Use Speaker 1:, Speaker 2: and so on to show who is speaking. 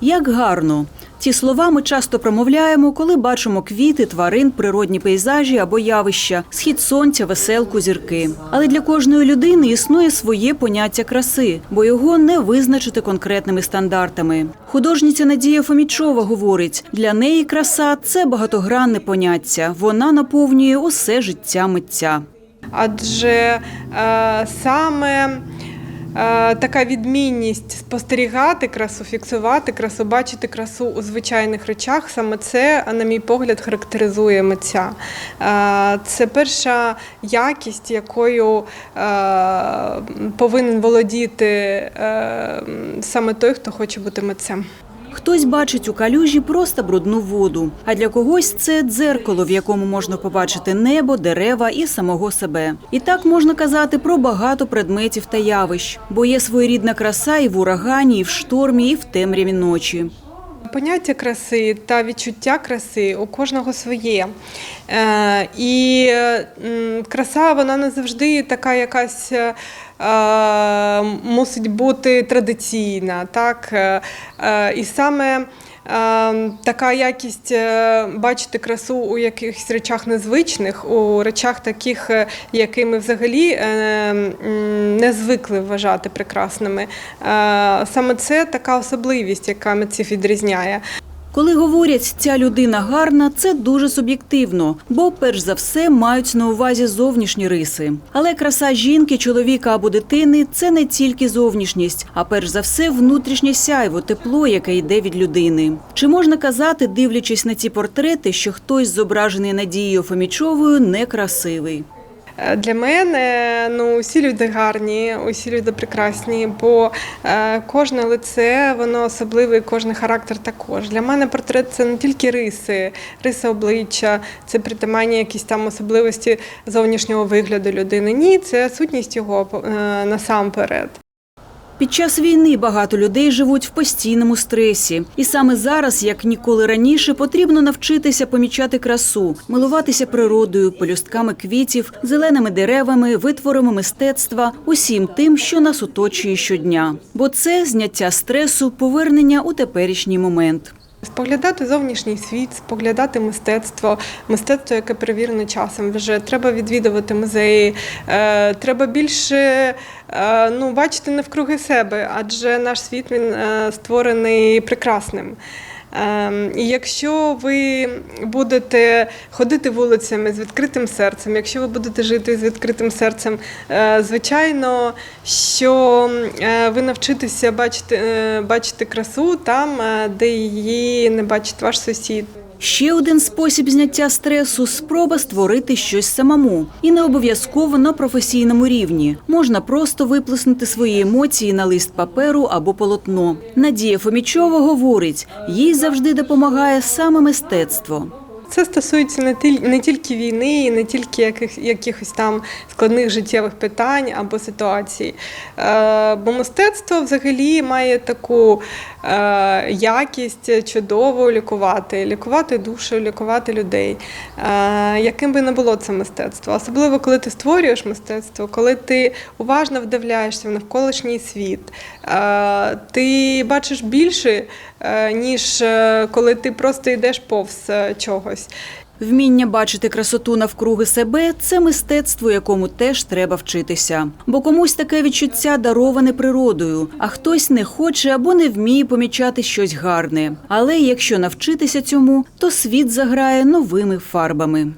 Speaker 1: Як гарно. Ці слова ми часто промовляємо, коли бачимо квіти, тварин, природні пейзажі або явища, схід сонця, веселку, зірки. Але для кожної людини існує своє поняття краси, бо його не визначити конкретними стандартами. Художниця Надія Фомічова говорить: для неї краса це багатогранне поняття. Вона наповнює усе життя митця.
Speaker 2: адже е, саме така відмінність спостерігати красу, фіксувати красу, бачити красу у звичайних речах, саме це, на мій погляд, характеризує митця. Е, Це перша якість, якою е, повинен володіти е, саме той, хто хоче бути митцем.
Speaker 1: Хтось бачить у калюжі просто брудну воду, а для когось це дзеркало, в якому можна побачити небо, дерева і самого себе. І так можна казати про багато предметів та явищ, бо є своєрідна краса і в урагані, і в штормі, і в темряві ночі.
Speaker 2: Поняття краси та відчуття краси у кожного своє. Е, і краса вона не завжди така якась. е, Мусить бути традиційна, так Е, і саме така якість е, бачити красу у якихось речах незвичних, у речах таких, е, які ми взагалі е, не звикли вважати прекрасними. Саме це така особливість, яка митців відрізняє.
Speaker 1: Коли говорять ця людина гарна, це дуже суб'єктивно, бо перш за все мають на увазі зовнішні риси. Але краса жінки, чоловіка або дитини це не тільки зовнішність, а перш за все внутрішнє сяйво, тепло, яке йде від людини. Чи можна казати, дивлячись на ці портрети, що хтось зображений Надією Фомічовою некрасивий?
Speaker 2: Е, Для мене ну усі люди гарні, усі люди прекрасні, бо е, кожне лице воно особливе, кожен характер також. Для мене портрет це не тільки риси, риси обличчя, це притаманні якісь там особливості зовнішнього вигляду людини. Ні, це сутність його е, насамперед.
Speaker 1: Під час війни багато людей живуть в постійному стресі, і саме зараз, як ніколи раніше, потрібно навчитися помічати красу, милуватися природою, пелюстками квітів, зеленими деревами, витворами мистецтва, усім тим, що нас оточує щодня. Бо це зняття стресу, повернення у теперішній момент.
Speaker 2: Споглядати зовнішній світ, споглядати мистецтво, мистецтво, яке перевірено часом. Вже треба відвідувати музеї, е, треба більше е, ну, бачити навкруги себе, адже наш світ він е, створений прекрасним. Ем, І якщо ви будете ходити вулицями з відкритим серцем, якщо ви будете жити з відкритим серцем, е, звичайно, що е, ви навчитеся бачити, е, бачити красу там, де її не бачить ваш сусід.
Speaker 1: Ще один спосіб зняття стресу спроба створити щось самому, і не обов'язково на професійному рівні. Можна просто виплеснути свої емоції на лист паперу або полотно. Надія Фомічова говорить, їй завжди допомагає саме мистецтво.
Speaker 2: Це стосується не тіль- не тільки війни, і не тільки яких, якихось там складних життєвих питань або ситуацій. Е, бо мистецтво взагалі має таку е, якість чудово лікувати, лікувати душу, лікувати людей. Е, яким би не було це мистецтво. Особливо, коли ти створюєш мистецтво, коли ти уважно вдивляєшся в навколишній світ, е, ти бачиш більше, е, ніж е, коли ти просто йдеш повз е, чогось.
Speaker 1: Вміння бачити красоту навкруги себе це мистецтво, якому теж треба вчитися. Бо комусь таке відчуття дароване природою, а хтось не хоче або не вміє помічати щось гарне. Але якщо навчитися цьому, то світ заграє новими фарбами.